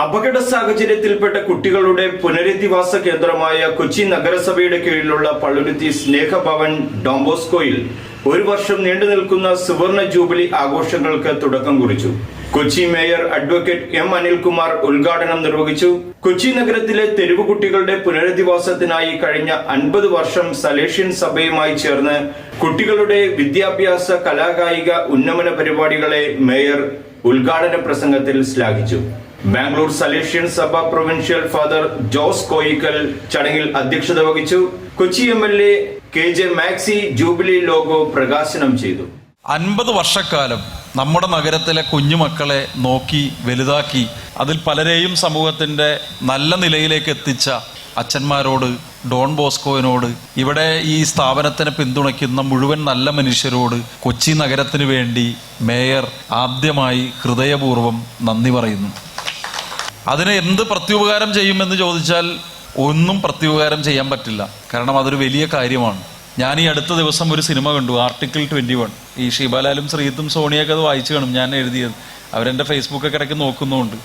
അപകട സാഹചര്യത്തിൽപ്പെട്ട കുട്ടികളുടെ പുനരധിവാസ കേന്ദ്രമായ കൊച്ചി നഗരസഭയുടെ കീഴിലുള്ള പള്ളുരുത്തി സ്നേഹഭവൻ ഡോംബോസ്കോയിൽ ഒരു വർഷം നീണ്ടു നിൽക്കുന്ന സുവർണ ജൂബിലി ആഘോഷങ്ങൾക്ക് തുടക്കം കുറിച്ചു. Kochi mayor advocate M Anilkumar ഉദ്ഘാടനം നിർവഹിച്ചു. കൊച്ചി നഗരത്തിലെ തെരുവ് കുട്ടികളുടെ പുനരധിവാസത്തിനായി കഴിഞ്ഞ അൻപത് വർഷം സലേഷ്യൻ സഭയുമായി ചേർന്ന് കുട്ടികളുടെ വിദ്യാഭ്യാസ കലാകായിക ഉന്നമന പരിപാടികളെ മേയർ ഉദ്ഘാടന പ്രസംഗത്തിൽ ശ്ലാഘിച്ചു. ബാംഗ്ലൂർ സലേഷ്യൻ സഭ പ്രൊവിൻഷ്യൽ ഫാദർ ജോസ് കോയിക്കൽ ചടങ്ങിൽ അധ്യക്ഷത വഹിച്ചു. Kochi M L A K J Maxy jubilee logo പ്രകാശനം ചെയ്തു. അൻപത് വർഷക്കാലം നമ്മുടെ നഗരത്തിലെ കുഞ്ഞുമക്കളെ നോക്കി വലുതാക്കി അതിൽ പലരെയും സമൂഹത്തിന്റെ നല്ല നിലയിലേക്ക് എത്തിച്ച അച്ഛന്മാരോട് ഡോൺ ബോസ്കോവിനോട് ഇവിടെ ഈ സ്ഥാപനത്തിനെ പിന്തുണയ്ക്കുന്ന മുഴുവൻ നല്ല മനുഷ്യരോട് കൊച്ചി നഗരത്തിന് വേണ്ടി മേയർ ആദ്യമായി ഹൃദയപൂർവം നന്ദി പറയുന്നു. അതിന് എന്ത് പ്രത്യുപകാരം ചെയ്യുമെന്ന് ചോദിച്ചാൽ ഒന്നും പ്രത്യുപകാരം ചെയ്യാൻ പറ്റില്ല. കാരണം അതൊരു വലിയ കാര്യമാണ്. ഞാൻ ഈ അടുത്ത ദിവസം ഒരു സിനിമ കണ്ടു ആർട്ടിക്കിൾ ട്വന്റി വൺ ഈ ഷീബാലാലും ശ്രീത്തും സോണിയൊക്കെ അത് വായിച്ചു കാണും ഞാൻ എഴുതിയത്. അവരെന്റെ ഫേസ്ബുക്കൊക്കെ ഇടയ്ക്ക് നോക്കുന്നുണ്ട്.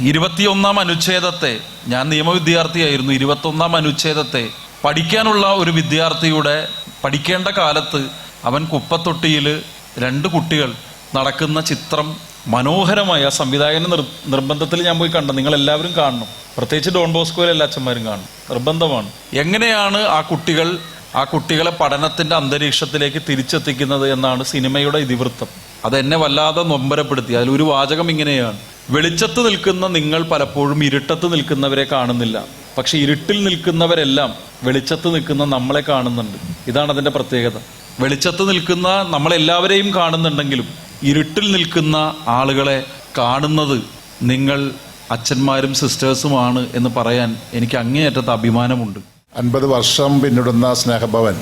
ഇരുപത്തിയൊന്നാം അനുച്ഛേദത്തെ ഞാൻ നിയമവിദ്യാർത്ഥിയായിരുന്നു ഇരുപത്തൊന്നാം അനുച്ഛേദത്തെ പഠിക്കാനുള്ള ഒരു വിദ്യാർത്ഥിയുടെ പഠിക്കേണ്ട കാലത്ത് അവൻ കുപ്പത്തൊട്ടിയിൽ രണ്ട് കുട്ടികൾ നടക്കുന്ന ചിത്രം മനോഹരമായ ആ സംവിധായകന്റെ നിർ നിർബന്ധത്തിൽ ഞാൻ പോയി കണ്ടു നിങ്ങൾ എല്ലാവരും കാണണം. പ്രത്യേകിച്ച് ഡോൺ ബോസ്കോയിലെ എല്ലാ അച്ഛന്മാരും കാണണം നിർബന്ധമാണ്. എങ്ങനെയാണ് ആ കുട്ടികൾ ആ കുട്ടികളെ പഠനത്തിന്റെ അന്തരീക്ഷത്തിലേക്ക് തിരിച്ചെത്തിക്കുന്നത് എന്നാണ് സിനിമയുടെ ഇതിവൃത്തം. അതെന്നെ വല്ലാതെ നൊമ്പരപ്പെടുത്തി. അതിലൊരു വാചകം ഇങ്ങനെയാണ്. വെളിച്ചത്ത് നിൽക്കുന്ന നിങ്ങൾ പലപ്പോഴും ഇരുട്ടത്ത് നിൽക്കുന്നവരെ കാണുന്നില്ല. പക്ഷെ ഇരുട്ടിൽ നിൽക്കുന്നവരെല്ലാം വെളിച്ചത്ത് നിൽക്കുന്ന നമ്മളെ കാണുന്നുണ്ട്. ഇതാണ് അതിന്റെ പ്രത്യേകത. വെളിച്ചത്ത് നിൽക്കുന്ന നമ്മളെല്ലാവരെയും കാണുന്നുണ്ടെങ്കിലും ഇരുട്ടിൽ നിൽക്കുന്ന ആളുകളെ കാണുന്നത് നിങ്ങൾ അച്ഛന്മാരും സിസ്റ്റേഴ്സുമാണ് എന്ന് പറയാൻ എനിക്ക് അങ്ങേയറ്റത്തെ അഭിമാനമുണ്ട്. അൻപത് വർഷം പിന്നിടുന്ന സ്നേഹഭവൻ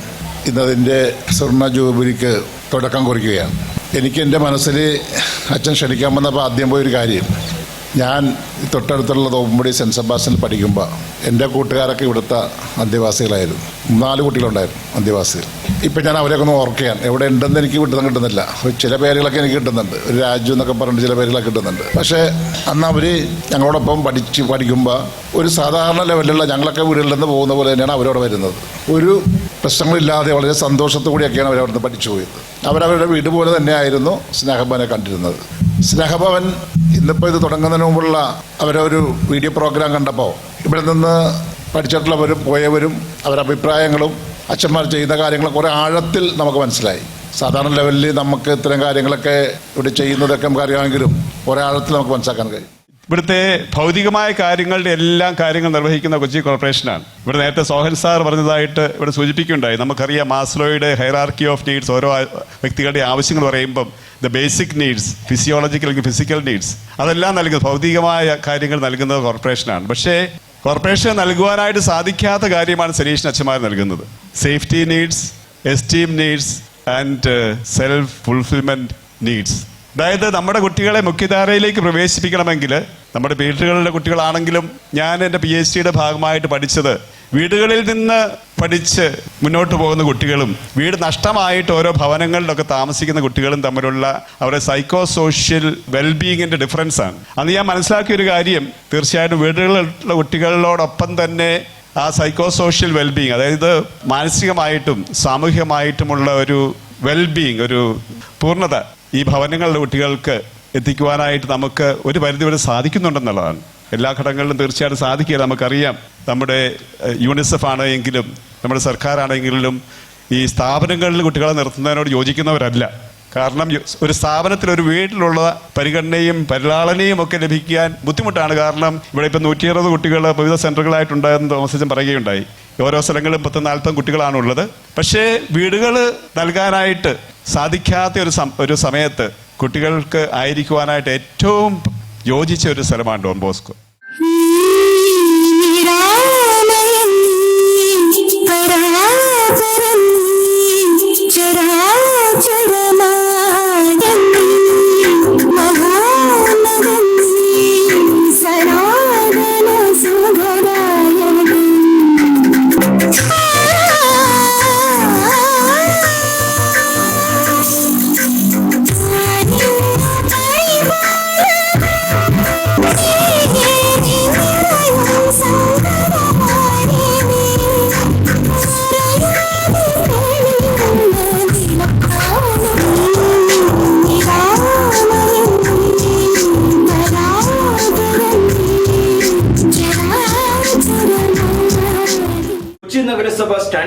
ഇന്നതിന്റെ സ്വർണ ജൂബിലിക്ക് തുടക്കം കുറിക്കുകയാണ്. എനിക്ക് എന്റെ മനസ്സിൽ അച്ഛൻ ക്ഷണിക്കാൻ വന്നപ്പോൾ ആദ്യം പോയൊരു കാര്യം ഞാൻ തൊട്ടടുത്തുള്ള തോമ്പുടി സെന്റ് സെബാസ്റ്റ്യനിൽ പഠിക്കുമ്പോൾ എന്റെ കൂട്ടുകാരൊക്കെ ഇവിടുത്തെ അന്തേവാസികളായിരുന്നു നാല് കുട്ടികളുണ്ടായിരുന്നു അന്തേവാസികൾ ഇപ്പം ഞാൻ അവരെയൊക്കെ ഒന്ന് ഓർക്കുകയാണ്. എവിടെ ഉണ്ടെന്ന് എനിക്ക് കിട്ടുന്ന കിട്ടുന്നില്ല. ചില പേരുകളൊക്കെ എനിക്ക് കിട്ടുന്നുണ്ട്. ഒരു രാജു എന്നൊക്കെ പറഞ്ഞിട്ട് ചില പേരുകളൊക്കെ കിട്ടുന്നുണ്ട്. പക്ഷേ അന്ന് അവർ ഞങ്ങളോടൊപ്പം പഠിച്ച് പഠിക്കുമ്പോൾ ഒരു സാധാരണ ലെവലിലുള്ള ഞങ്ങളൊക്കെ വീടുകളിൽ നിന്ന് പോകുന്ന പോലെ തന്നെയാണ് അവരവിടെ വരുന്നത്. ഒരു പ്രശ്നങ്ങളില്ലാതെ വളരെ സന്തോഷത്തോടെയൊക്കെയാണ് അവരവിടുന്ന് പഠിച്ചു പോയത്. അവരവരുടെ വീട് പോലെ തന്നെയായിരുന്നു സ്നേഹഭവനെ കണ്ടിരുന്നത്. സ്നേഹഭവൻ ഇന്നിപ്പോൾ ഇത് തുടങ്ങുന്നതിന് മുമ്പുള്ള അവരൊരു വീഡിയോ പ്രോഗ്രാം കണ്ടപ്പോൾ ഇവിടെ നിന്ന് പഠിച്ചിട്ടുള്ളവരും പോയവരും അവരുടെ അഭിപ്രായങ്ങളും അച്ഛന്മാർ ചെയ്ത കാര്യങ്ങളൊക്കെ കുറേ ആഴത്തിൽ നമുക്ക് മനസ്സിലായി. സാധാരണ ലെവലിൽ നമുക്ക് ഇത്തരം കാര്യങ്ങളൊക്കെ ഇവിടെ ചെയ്യുന്നതൊക്കെ നമുക്ക് അറിയാമെങ്കിലും കുറേ ആഴത്തിൽ നമുക്ക് മനസ്സിലാക്കാൻ കഴിയും. ഇവിടുത്തെ ഭൗതികമായ കാര്യങ്ങളുടെ എല്ലാം കാര്യങ്ങൾ നിർവഹിക്കുന്ന കൊച്ചി കോർപ്പറേഷനാണ്. ഇവിടെ നേരത്തെ സോഹൻ സാർ പറഞ്ഞതായിട്ട് ഇവിടെ സൂചിപ്പിക്കുകയുണ്ടായി. നമുക്കറിയാം മാസ്ലോയുടെ ഹൈറാർക്കി ഓഫ് നീഡ്സ് ഓരോ വ്യക്തികളുടെ ആവശ്യങ്ങൾ പറയുമ്പം ദ ബേസിക് നീഡ്സ് ഫിസിയോളജിക്കൽ അല്ലെങ്കിൽ ഫിസിക്കൽ നീഡ്സ് അതെല്ലാം നൽകുന്നത് ഭൗതികമായ കാര്യങ്ങൾ നൽകുന്നത് കോർപ്പറേഷനാണ്. പക്ഷേ കോർപ്പറേഷൻ നൽകുവാനായിട്ട് സാധിക്കാത്ത കാര്യമാണ് സുരേഷിന് അച്ഛന്മാർ നൽകുന്നത്. Safety needs esteem needs and self fulfilment needs അതായത് നമ്മുടെ കുട്ടികളെ മുഖ്യധാരയിലേക്ക് പ്രവേശിപ്പിക്കണമെങ്കിൽ നമ്മുടെ വീടുകളിലെ കുട്ടികളാണെങ്കിലും ഞാൻ എന്റെ പി എച്ച് ഡിയുടെ ഭാഗമായിട്ട് പഠിച്ചത് വീടുകളിൽ നിന്ന് പഠിച്ച് മുന്നോട്ട് പോകുന്ന കുട്ടികളും വീട് നഷ്ടമായിട്ട് ഓരോ ഭവനങ്ങളിലൊക്കെ താമസിക്കുന്ന കുട്ടികളും തമ്മിലുള്ള അവരുടെ സൈക്കോ സോഷ്യൽ വെൽബീങ്ങിന്റെ ഡിഫറൻസ് ആണ്. അന്ന് ഞാൻ മനസ്സിലാക്കിയ ഒരു കാര്യം തീർച്ചയായിട്ടും വീടുകളിലുള്ള കുട്ടികളോടൊപ്പം തന്നെ ആ സൈക്കോ സോഷ്യൽ വെൽബീയിങ് അതായത് മാനസികമായിട്ടും സാമൂഹികമായിട്ടുമുള്ള ഒരു വെൽബീയിങ് ഒരു പൂർണത ഈ ഭവനങ്ങളിലെ കുട്ടികൾക്ക് എത്തിക്കുവാനായിട്ട് നമുക്ക് ഒരു പരിധിവരെ സാധിക്കുന്നുണ്ടെന്നുള്ളതാണ്. എല്ലാ ഘടകങ്ങളിലും തീർച്ചയായിട്ടും സാധിക്കില്ല നമുക്കറിയാം നമ്മുടെ യൂണിസെഫ് ആണെങ്കിലും നമ്മുടെ സർക്കാരാണെങ്കിലും ഈ സ്ഥാപനങ്ങളിൽ കുട്ടികളെ നിർത്തുന്നതിനോട് യോജിക്കുന്നവരല്ല. കാരണം ഒരു സ്ഥാപനത്തിൽ ഒരു വീട്ടിലുള്ള പരിഗണനയും പരിലാളനയും ഒക്കെ ലഭിക്കാൻ ബുദ്ധിമുട്ടാണ്. കാരണം ഇവിടെ ഇപ്പം നൂറ്റി അറുപത് കുട്ടികൾ വിവിധ സെന്ററുകളായിട്ടുണ്ടായെന്ന് തോമസച്ചൻ പറയുകയുണ്ടായി. ഓരോ സ്ഥലങ്ങളിലും പത്ത് നാൽപ്പത് കുട്ടികളാണുള്ളത്. പക്ഷേ വീടുകൾ നൽകാനായിട്ട് സാധിക്കാത്ത ഒരു ഒരു സമയത്ത് കുട്ടികൾക്ക് ആയിരിക്കുവാനായിട്ട് ഏറ്റവും യോജിച്ച ഒരു സ്ഥലമാണ് Don Bosco. രാമയം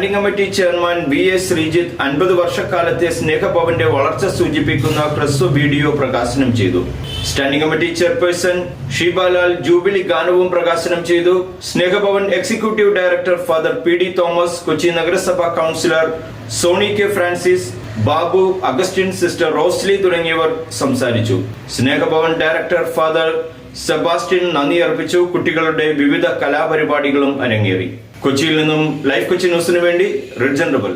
standing committee chairman V S Sreejith അൻപത് വർഷക്കാലത്തെ സ്നേഹഭവന്റെ വളർച്ച സൂചിപ്പിക്കുന്ന ഹ്രസ്വ വീഡിയോ പ്രകാശനം ചെയ്തു. Standing committee chairperson Sheebalal jubilee ഗാനവും പ്രകാശനം ചെയ്തു. Snehabhavan executive director father P D Thomas Kochi നഗരസഭാ councillor Sony K Francis Babu Augustine sister Rosely തുടങ്ങിയവർ സംസാരിച്ചു. സ്നേഹഭവൻ ഡയറക്ടർ ഫാദർ സെബാസ്റ്റ്യൻ നന്ദി അർപ്പിച്ചു. കുട്ടികളുടെ വിവിധ കലാപരിപാടികളും അരങ്ങേറി. കൊച്ചിയിൽ നിന്നും ലൈഫ് കൊച്ചി ന്യൂസിനു വേണ്ടി റിഡ്ജൻ റബൽ